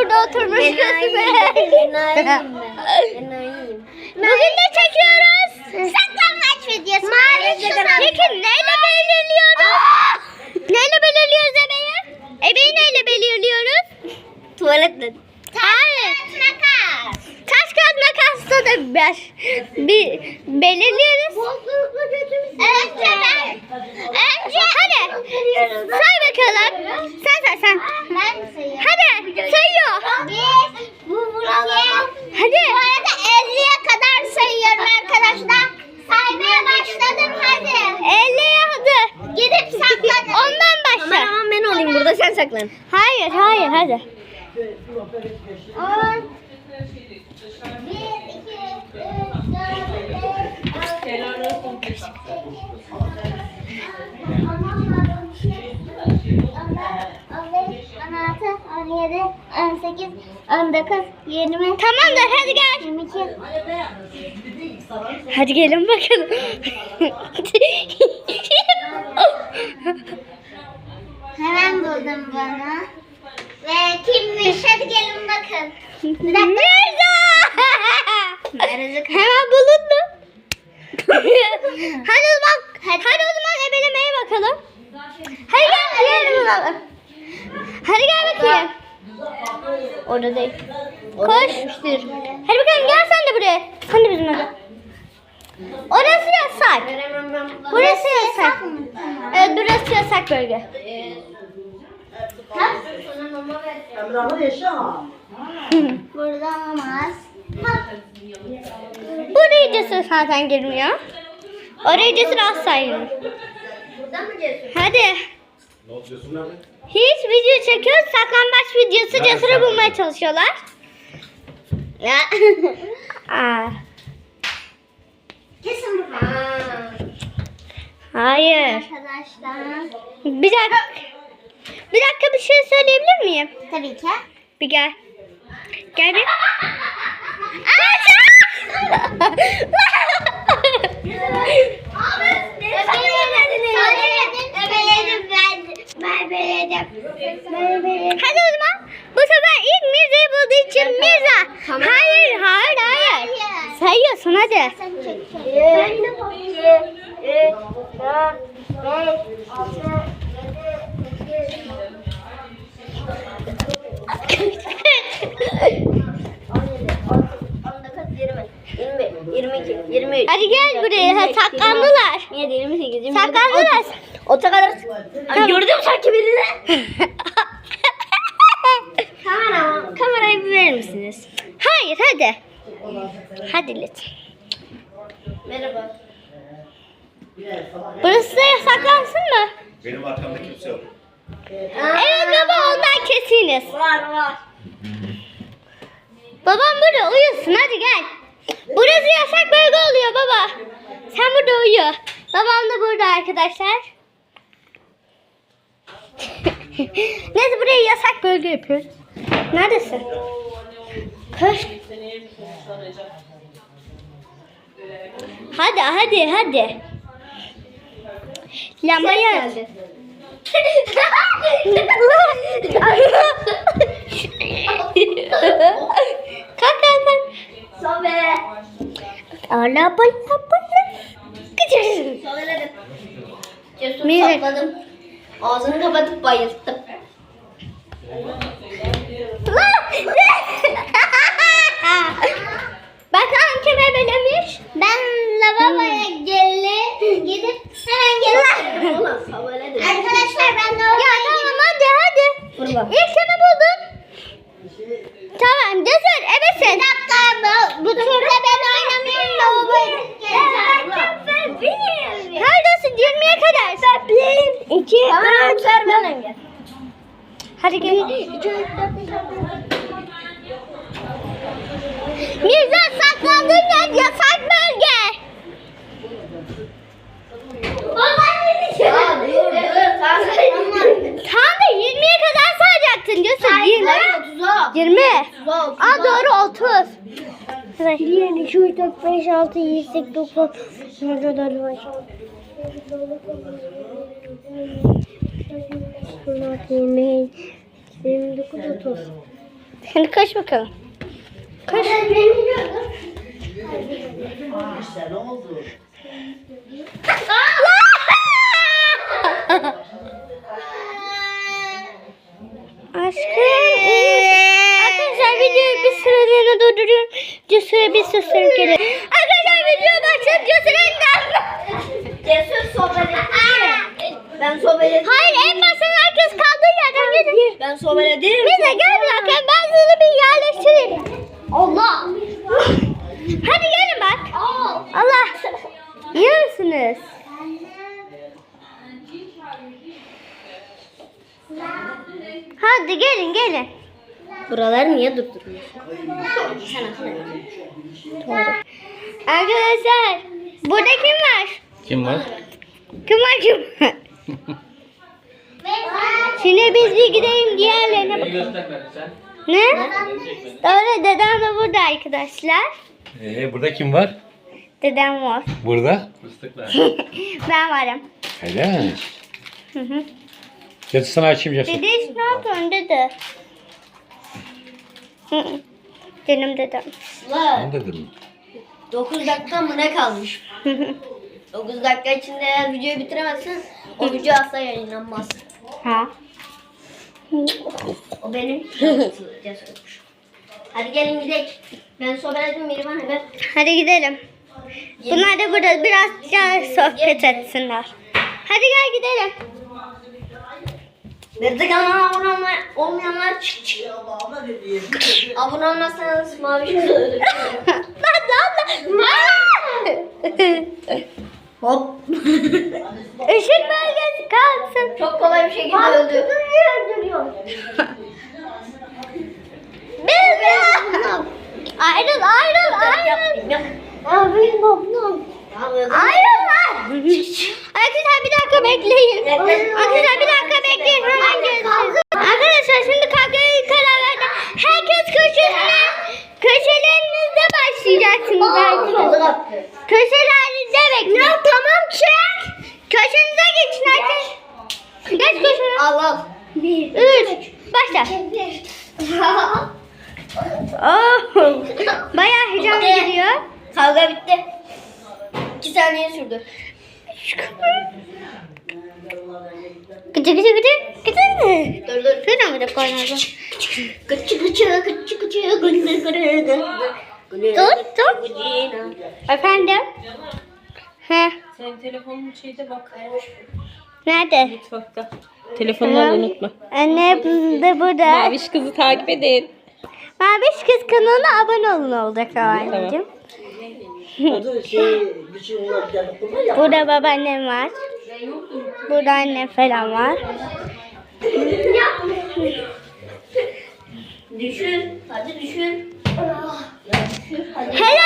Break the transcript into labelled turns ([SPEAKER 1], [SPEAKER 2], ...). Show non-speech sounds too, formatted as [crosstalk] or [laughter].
[SPEAKER 1] burada oturmuş
[SPEAKER 2] Enayiyim [laughs] enayiyim.
[SPEAKER 1] Bugün ne çekiyoruz? Saklambaç videosu. Mavi Peki neyle belirliyoruz? neyle belirliyoruz ebeyi? Ebeyi neyle belirliyoruz?
[SPEAKER 2] Tuvaletle.
[SPEAKER 1] Hayır. Makas. Taş kağıt makasla da bir, bir belirliyoruz. Önce ben. Önce hadi. Say bakalım. Sen say sen. Ben sayıyorum. Hadi sayıyor. Bir, bu Hadi. Bu arada 50'ye kadar sayıyorum arkadaşlar. Saymaya başladım hadi. 50'ye hadi. Gidip saklan. Ondan başla.
[SPEAKER 2] Kameraman ben olayım burada sen saklan.
[SPEAKER 1] Hayır hayır hadi. On. Bir, iki, üç, dört, beş, Tamamdır hadi gel. 22. Hadi gelin bakalım.
[SPEAKER 3] Hemen buldum bunu. Ve kimmiş? Hadi gelin bakın.
[SPEAKER 1] Mirza!
[SPEAKER 3] Nerede
[SPEAKER 1] Hemen buldun mu? [laughs] hadi o zaman, hadi. o zaman ebelemeye bakalım. Hadi gel, gel bulalım. Hadi gel bakayım. Orada değil. Koş. Hadi bakalım gel sen de buraya. Sen de bizimle gel. Orası yasak. Burası yasak. Evet burası yasak bölge.
[SPEAKER 3] Burada olmaz.
[SPEAKER 1] Buraya cesur zaten girmiyor. Oraya cesur asla girmiyor. Hadi.
[SPEAKER 4] Ne yapıyorsun nerede?
[SPEAKER 1] Hiç video çekiyoruz. Saklambaç videosu cesuru bulmaya çalışıyorlar.
[SPEAKER 3] Ya. [laughs]
[SPEAKER 1] Aa,
[SPEAKER 3] Kesin burada.
[SPEAKER 1] hayır.
[SPEAKER 3] Arkadaşlar.
[SPEAKER 1] Bir dakika. Bir dakika bir şey söyleyebilir miyim?
[SPEAKER 3] Tabii ki.
[SPEAKER 1] Bir gel. Gel bir. Hadi o zaman. Bu sefer ilk Mirza'yı bulduğu için Mirza. Hayır, hayır, hayır. Sayıyorsun hadi.
[SPEAKER 3] Sen çek. Ben de bakayım. 3, 4, 5, 6,
[SPEAKER 2] 22, 23.
[SPEAKER 1] Hadi gel buraya. Ha, saklandılar.
[SPEAKER 2] 27, 28, 29.
[SPEAKER 1] Saklandılar.
[SPEAKER 2] O kadar. Ay, Gördüm sanki birini. [laughs] Kamera, kamerayı bir verir misiniz?
[SPEAKER 1] Hayır hadi. Hadi lütfen.
[SPEAKER 2] Merhaba.
[SPEAKER 1] Burası da saklansın mı?
[SPEAKER 4] Benim arkamda kimse yok.
[SPEAKER 1] Evet baba ondan kesiniz.
[SPEAKER 2] Var var.
[SPEAKER 1] Babam burada uyusun hadi gel. Burası yasak bölge oluyor baba. Sen burada uyu. Babam da burada arkadaşlar. [laughs] Neyse burayı yasak bölge yapıyoruz. Neredesin? Koş. Hadi hadi hadi. Lambayı [laughs] [laughs] Ala bala bala. Gıcır.
[SPEAKER 2] Sobeledim. Cesur
[SPEAKER 1] Mira.
[SPEAKER 2] sakladım. Ağzını kapatıp bayılttım.
[SPEAKER 1] Bakalım kim ebelemiş?
[SPEAKER 3] Ben lavaboya gelip gidip hemen
[SPEAKER 2] sobeledim.
[SPEAKER 3] Arkadaşlar ben de
[SPEAKER 1] Ya
[SPEAKER 3] oraya
[SPEAKER 1] tamam hadi hadi.
[SPEAKER 2] Fırla.
[SPEAKER 1] İlk kimi buldun? Tamam cesur
[SPEAKER 3] Bir
[SPEAKER 1] ebesin.
[SPEAKER 3] dakika bu, bu turda ben.
[SPEAKER 1] Neredesin 20'ye kadar? Bir, iki,
[SPEAKER 2] Tamam
[SPEAKER 1] üç.
[SPEAKER 2] ben.
[SPEAKER 1] Hadi gel. Mirza saklandığın yer yasak bölge.
[SPEAKER 2] Ya dur dur. Tamam.
[SPEAKER 1] Tam da 20'ye kadar sayacaktın Cesur. 20. 20. Aa doğru 30. Evet.
[SPEAKER 3] 1, 2, 3, 4, 5, 6, 7, 8, 9, 10, 11, 12, 13, 14, 15, 29, 30.
[SPEAKER 1] Şimdi koş bakalım. Koş. Aşkım. Arkadaşlar videoyu bir süreliğine durduruyorum. Cesur bir susturun geri. Arkadaşlar video başladı. Cesur'un
[SPEAKER 2] Cesur sobeledim. Ben sobeledim.
[SPEAKER 1] Hayır en baştan herkes kaldığı yerden gidin.
[SPEAKER 2] Ben sobeledim.
[SPEAKER 1] Bize gel bırakın ben sizi bir yerleştireyim.
[SPEAKER 2] Allah.
[SPEAKER 1] Hadi gelin bak. Allah. İyi misiniz? Hadi gelin gelin.
[SPEAKER 2] Buraları niye durduruyorsun? Sen.
[SPEAKER 1] Doğru. Arkadaşlar burada kim var?
[SPEAKER 5] Kim var?
[SPEAKER 1] Kim var kim var? Şimdi biz bir gidelim diğerlerine bakalım. Ne? Doğru dedem de burada arkadaşlar.
[SPEAKER 5] Ee, burada kim var?
[SPEAKER 1] Dedem var.
[SPEAKER 5] Burada. Fıstıklar. [laughs]
[SPEAKER 1] Ben varım.
[SPEAKER 5] Öyle mi?
[SPEAKER 1] Hı hı.
[SPEAKER 5] Gel sana açayım Cesur.
[SPEAKER 1] Dede ne yapıyorsun dede? Canım dedem.
[SPEAKER 5] Ben dedim.
[SPEAKER 2] 9 dakika mı ne kalmış? [laughs] 9 dakika içinde eğer videoyu bitiremezsen o video asla yayınlanmaz.
[SPEAKER 1] ha.
[SPEAKER 2] O benim cesurmuş. [laughs] Hadi gelin gidelim. Ben sobeledim Mirvan evet.
[SPEAKER 1] Hadi gidelim. Bunlar da burada biraz daha sohbet etsinler. Hadi gel gidelim.
[SPEAKER 2] Nerede kanala abone olma, olmayanlar çık çık. abone olmazsanız mavi
[SPEAKER 1] lan lan lan.
[SPEAKER 2] Hop.
[SPEAKER 1] Işık bölgesi kalksın.
[SPEAKER 2] Çok kolay bir şekilde öldü.
[SPEAKER 1] Biz Ayrıl ayrıl ayrıl.
[SPEAKER 2] Abi babam.
[SPEAKER 1] Ayrıl lan. Arkadaşlar bir dakika bekleyin. Arkadaşlar bir dakika bekleyin. Hemen geleceğiz. Arkadaşlar şimdi kavgaya karar verdi. Herkes köşesine, köşelerinizde başlayacaksınız arkadaşlar. Köşelerinizde bekleyin. Tamam çek. Köşenize geçin herkes. Geç köşene.
[SPEAKER 2] Al al.
[SPEAKER 1] Üç. Başla. Oh, bayağı heyecanlı gidiyor.
[SPEAKER 2] Kavga bitti. 2 saniye sürdü.
[SPEAKER 1] Gıcı gıcı gıcı gıcı.
[SPEAKER 2] Dur dur.
[SPEAKER 1] Şuradan mı da koymadı?
[SPEAKER 2] Gıçı gıçı gıçı gıçı gıçı gıçı
[SPEAKER 1] Dur dur. Efendim? He.
[SPEAKER 6] Senin telefonun şeyde bak.
[SPEAKER 1] Nerede?
[SPEAKER 6] Mutfakta. Telefonunu unutma.
[SPEAKER 1] Anne de burada.
[SPEAKER 6] Maviş kızı takip edin.
[SPEAKER 1] Maviş Kız kanalına abone olun olacak anneciğim. Burada babaannem var. Burada annem falan var.
[SPEAKER 2] Düşün. Hadi düşün.
[SPEAKER 1] Helal